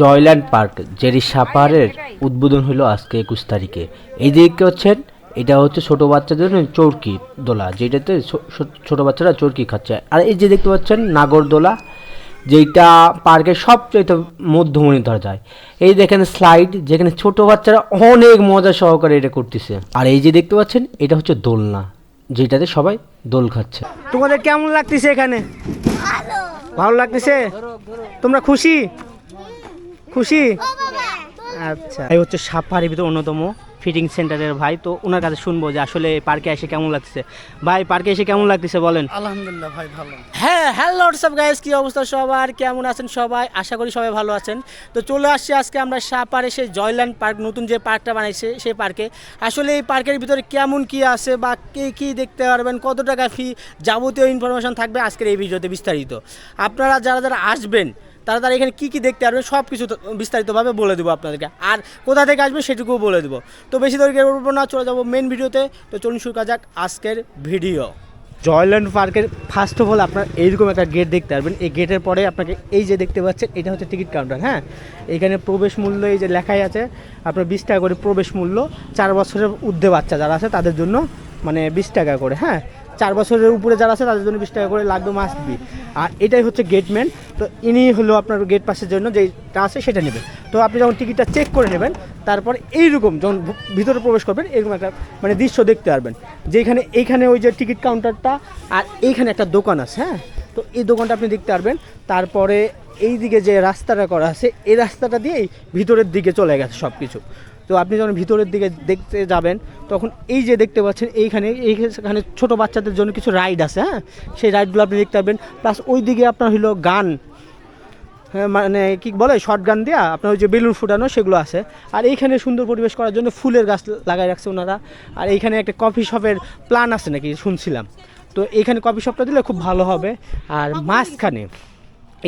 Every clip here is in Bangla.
জয়ল্যান্ড পার্ক জেরি সাপারের উদ্বোধন হলো আজকে একুশ তারিখে। এই দিকে হচ্ছেন এটা হচ্ছে ছোট বাচ্চাদের চরকি দোলা, যেটাতে ছোট বাচ্চারা চরকি খাচ্ছে। আর এই যে দেখতে পাচ্ছেন, নাগরদোলা, যেটা পার্কের সবচেয়ে মধ্যমণি ধরা যায়। এই দেখেন স্লাইড যেখানে ছোট বাচ্চারা অনেক মজা সহকারে এটা করতেছে। আর এই যে দেখতে পাচ্ছেন, এটা হচ্ছে দোলনা, যেটাতে সবাই দোল খাচ্ছে। তোমাদের কেমন লাগতেছে এখানে? ভালো লাগতেছে? তোমরা খুশি? খুশি? আচ্ছা। এই হচ্ছে সাপাহারের ভিতরে অন্যতম ফিটিং সেন্টারের ভাই। তো ওনার কাছে শুনব যে আসলে পার্কে এসে কেমন লাগতেছে। ভাই পার্কে এসে কেমন লাগতেছে বলেন? আলহামদুলিল্লাহ ভাই ভালো। হ্যাঁ হ্যালো হোয়াটসঅ্যাপ গাইস কি অবস্থা সবার? কেমন আছেন সবাই? আশা করি সবাই ভালো আছেন। তো চলে আসছি আজকে আমরা সাপারে সেই জয়ল্যান্ড পার্ক নতুন যে পার্কটা বানাইছে সেই পার্কে আসলে এই পার্কের ভিতরে কেমন কি আছে বা কে কী দেখতে পারবেন কত টাকা ফি যাবতীয় ইনফরমেশন থাকবে আজকের এই ভিডিওতে বিস্তারিত। আপনারা যারা যারা আসবেন তারা তারা এখানে কী কী দেখতে পারবেন সব কিছু বিস্তারিতভাবে বলে দেবো আপনাদেরকে। আর কোথা থেকে আসবে সেটুকুও বলে দেবো। তো বেশি দরকার করব না, চলে যাব মেন ভিডিওতে। তো চলুন শুরু করা যাক আজকের ভিডিও জয়ল্যান্ড পার্কের ফার্স্ট অফ অল আপনার এইরকম একটা গেট দেখতে পারবেন। এই গেটের পরে আপনাকে এই যে দেখতে পাচ্ছেন, এটা হচ্ছে টিকিট কাউন্টার হ্যাঁ? এখানে প্রবেশ মূল্য এই যে লেখাই আছে, আপনার বিশ টাকা করে প্রবেশ মূল্য। চার বছরের ঊর্ধ্বে বাচ্চা যারা আছে, তাদের জন্য মানে বিশ টাকা করে হ্যাঁ? চার বছরের উপরে যারা আছে, তাদের জন্য বিশ টাকা করে লাগবে মাস্ট বি আর এটাই হচ্ছে গেটম্যান তো ইনি হলো আপনার গেট পাসের জন্য যেটা আছে সেটা নেবেন তো আপনি যখন টিকিটটা চেক করে নেবেন, তারপর এইরকম যখন ভিতরে প্রবেশ করবেন, এরকম একটা মানে দৃশ্য দেখতে পারবেন। যেখানে, এইখানে ওই যে টিকিট কাউন্টারটা আর এইখানে একটা দোকান আছে হ্যাঁ? তো এই দোকানটা আপনি দেখতে পারবেন। তারপরে এই দিকে যে রাস্তাটা করা আছে, এই রাস্তাটা দিয়েই ভিতরের দিকে চলে গেছে সব কিছু তো আপনি যখন ভিতরের দিকে দেখতে যাবেন তখন এই যে দেখতে পাচ্ছেন এইখানে এইখানে ছোট বাচ্চাদের জন্য কিছু রাইড আছে হ্যাঁ? সেই রাইডগুলো আপনি দেখতে পাবেন। প্লাস ওই দিকে আপনার হলো গান হ্যাঁ, মানে কি বলে শর্ট গান দেওয়া আপনার ওই যে বেলুন ফুটানো সেগুলো আছে। আর এইখানে সুন্দর পরিবেশ করার জন্য ফুলের গাছ লাগাই রাখছে ওনারা। আর এইখানে একটা কফি শপের প্ল্যান আছে নাকি শুনছিলাম। তো এইখানে কফি শপটা দিলে খুব ভালো হবে। আর মাঝখানে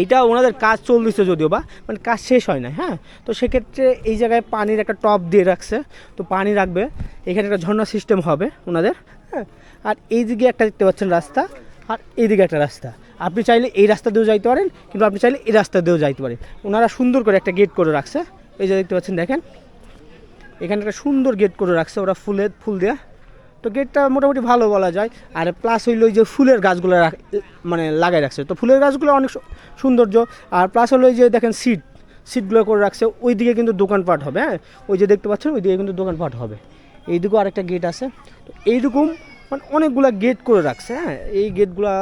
এইটা ওনাদের কাজ চলতেছে যদিও বা মানে কাজ শেষ হয় না হ্যাঁ? তো সেক্ষেত্রে এই জায়গায় পানির একটা টপ দিয়ে রাখছে, তো পানি রাখবে। এখানে একটা ঝর্ণা সিস্টেম হবে ওনাদের হ্যাঁ? আর এই দিকে একটা দেখতে পাচ্ছেন রাস্তা, আর এইদিকে একটা রাস্তা। আপনি চাইলে এই রাস্তা দিয়েও যাইতে পারেন, কিন্তু আপনি চাইলে এই রাস্তা দিয়েও যাইতে পারেন। ওনারা সুন্দর করে একটা গেট করে রাখছে। এই যে দেখতে পাচ্ছেন, দেখেন? এখানে একটা সুন্দর গেট করে রাখছে ওরা ফুলের ফুল দেয়া। তো গেটটা মোটামুটি ভালো বলা যায়। আর প্লাস হইল ওই যে ফুলের গাছগুলো মানে লাগাই রাখছে। তো ফুলের গাছগুলো অনেক সৌন্দর্য। আর প্লাস হলো যে দেখেন সিট সিটগুলো করে রাখছে। ওই দিকে কিন্তু দোকানপাট হবে হ্যাঁ? ওই যে দেখতে পাচ্ছেন ওই দিকে কিন্তু দোকানপাট হবে। এইদিকেও আরেকটা গেট আছে। তো এইরকম মানে অনেকগুলা গেট করে রাখছে হ্যাঁ? এই গেটগুলা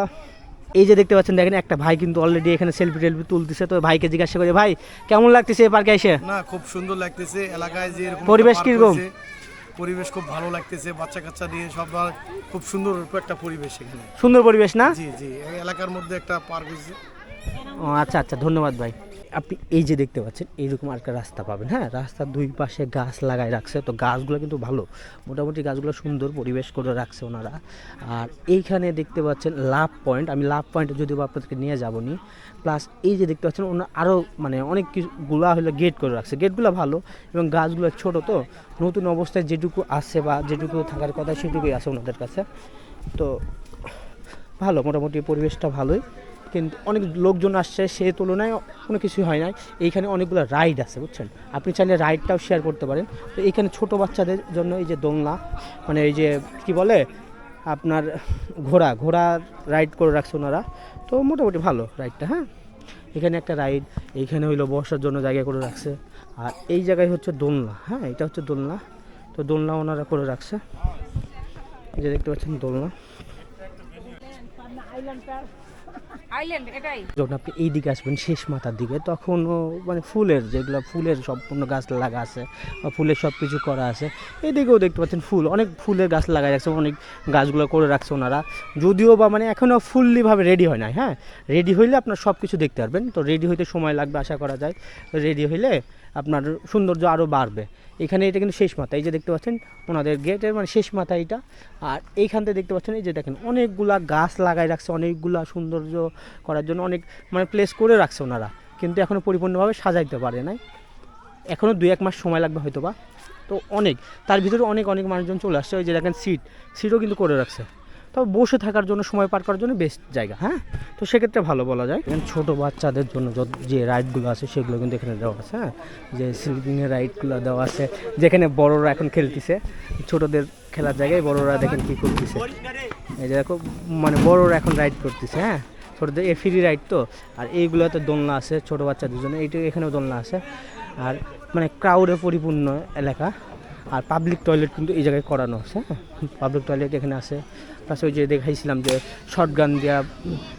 এই যে দেখতে পাচ্ছেন দেখেন একটা ভাই কিন্তু অলরেডি এখানে সেলফি টেলফি তুলতেছে। তো ভাইকে জিজ্ঞাসা করে ভাই কেমন লাগতেছে এই পার্কে এসে? না খুব সুন্দর লাগতেছে। এলাকায় যে পরিবেশ কীরকম? পরিবেশ খুব ভালো লাগতেছে বাচ্চা কাচ্চা নিয়ে সব খুব সুন্দর একটা পরিবেশ এখানে। সুন্দর পরিবেশ না? জি জি এই এলাকার মধ্যে একটা পার্ক হয়েছে। ও আচ্ছা আচ্ছা ধন্যবাদ ভাই। আপনি এই যে দেখতে পাচ্ছেন এইরকম আর একটা রাস্তা পাবেন। হ্যাঁ রাস্তার দুই পাশে গাছ লাগাই রাখছে। তো গাছগুলো কিন্তু ভালো। মোটামুটি গাছগুলো সুন্দর পরিবেশ করে রাখছে ওনারা। আর এইখানে দেখতে পাচ্ছেন লাভ পয়েন্ট। আমি লাভ পয়েন্টে যদিও বা আপনাদেরকে নিয়ে যাব নি প্লাস এই যে দেখতে পাচ্ছেন ওনার আরও মানে অনেক কিছুগুলা হলো গেট করে রাখছে। গেটগুলো ভালো এবং গাছগুলো ছোট তো। নতুন অবস্থায় যেটুকু আছে বা যেটুকু থাকার কথা সেটুকুই আছে ওনাদের কাছে। তো ভালো, মোটামুটি পরিবেশটা ভালোই। কিন্তু অনেক লোকজন আসছে, সে তুলনায় কোনো কিছু হয় নাই। এইখানে অনেকগুলো রাইড আছে, বুঝছেন? আপনি চাইলে রাইডটাও শেয়ার করতে পারেন। তো এইখানে ছোট বাচ্চাদের জন্য এই যে দোলনা মানে এই যে, কি বলে? আপনার ঘোড়া ঘোড়া রাইড করে রাখছে ওনারা। তো মোটামুটি ভালো রাইডটা হ্যাঁ? এখানে একটা রাইড এইখানে হইল বসার জন্য জায়গা করে রাখছে। আর এই জায়গায় হচ্ছে দোলনা হ্যাঁ? এটা হচ্ছে দোলনা। তো দোলনা ওনারা করে রাখছে। যে দেখতে পাচ্ছেন দোলনা। আইল্যান্ড যখন আপনি এই দিকে আসবেন শেষ মাথার দিকে, তখন মানে ফুলের যেগুলো, ফুলের সম্পূর্ণ গাছ লাগা আছে, বা ফুলের সব কিছু করা আছে, এদিকেও দেখতে পাচ্ছেন ফুল, অনেক ফুলের গাছ লাগাই রাখছে, অনেক গাছগুলো করে রাখছে ওনারা। যদিও বা মানে এখনও ফুললিভাবে রেডি হয় নাই হ্যাঁ? রেডি হইলে আপনার সব কিছু দেখতে পারবেন। তো রেডি হইতে সময় লাগবে, আশা করা যায়। রেডি হইলে আপনার সৌন্দর্য আরও বাড়বে। এখানে এটা কিন্তু শেষ মাথা, এই যে দেখতে পাচ্ছেন ওনাদের গেটের মানে শেষ মাথা এটা। আর এইখান থেকে দেখতে পাচ্ছেন, এই যে দেখেন, অনেকগুলা গাছ লাগাই রাখছে, অনেকগুলা সৌন্দর্য করার জন্য অনেক মানে প্লেস করে রাখছে ওনারা। কিন্তু এখনও পরিপূর্ণভাবে সাজাইতে পারে নাই। এখনও দুই এক মাস সময় লাগবে হয়তো বা তো অনেক, তার ভিতরে অনেক অনেক মানুষজন চলে আসছে, ওই যে দেখেন সিট সিটও কিন্তু করে রাখছে। তবে বসে থাকার জন্য, সময় পার করার জন্য বেস্ট জায়গা হ্যাঁ? তো সেক্ষেত্রে ভালো বলা যায়। এখানে ছোটো বাচ্চাদের জন্য যত যে রাইডগুলো আছে, সেগুলো কিন্তু এখানে দেওয়া আছে হ্যাঁ? যে স্লিপিংয়ের রাইডগুলো দেওয়া আছে, যেখানে বড়রা এখন খেলতেছে। ছোটোদের খেলার জায়গায় বড়রা দেখেন কী করতেছে। এই যে দেখো মানে বড়রা এখন রাইড করতেছে হ্যাঁ? ছোটোদের এ ফ্রি রাইড তো? আর এইগুলোতে দোলনা আছে, ছোটো বাচ্চাদের জন্য, এইটা এখানেও দোলনা আছে। আর মানে ক্রাউডে পরিপূর্ণ এলাকা। আর পাবলিক টয়লেট কিন্তু এই জায়গায় করানো আছে হ্যাঁ? পাবলিক টয়লেট এখানে আছে। প্লাস ওই যে দেখাইছিলাম যে শর্ট গান দেওয়া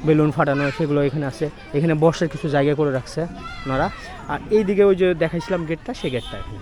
বেলুন ফাটানো, সেগুলো এখানে আছে। এখানে বসার কিছু জায়গা করে রাখছে ওনারা। আর এইদিকে ওই যে দেখাইছিলাম গেটটা সেই গেটটা এখানে।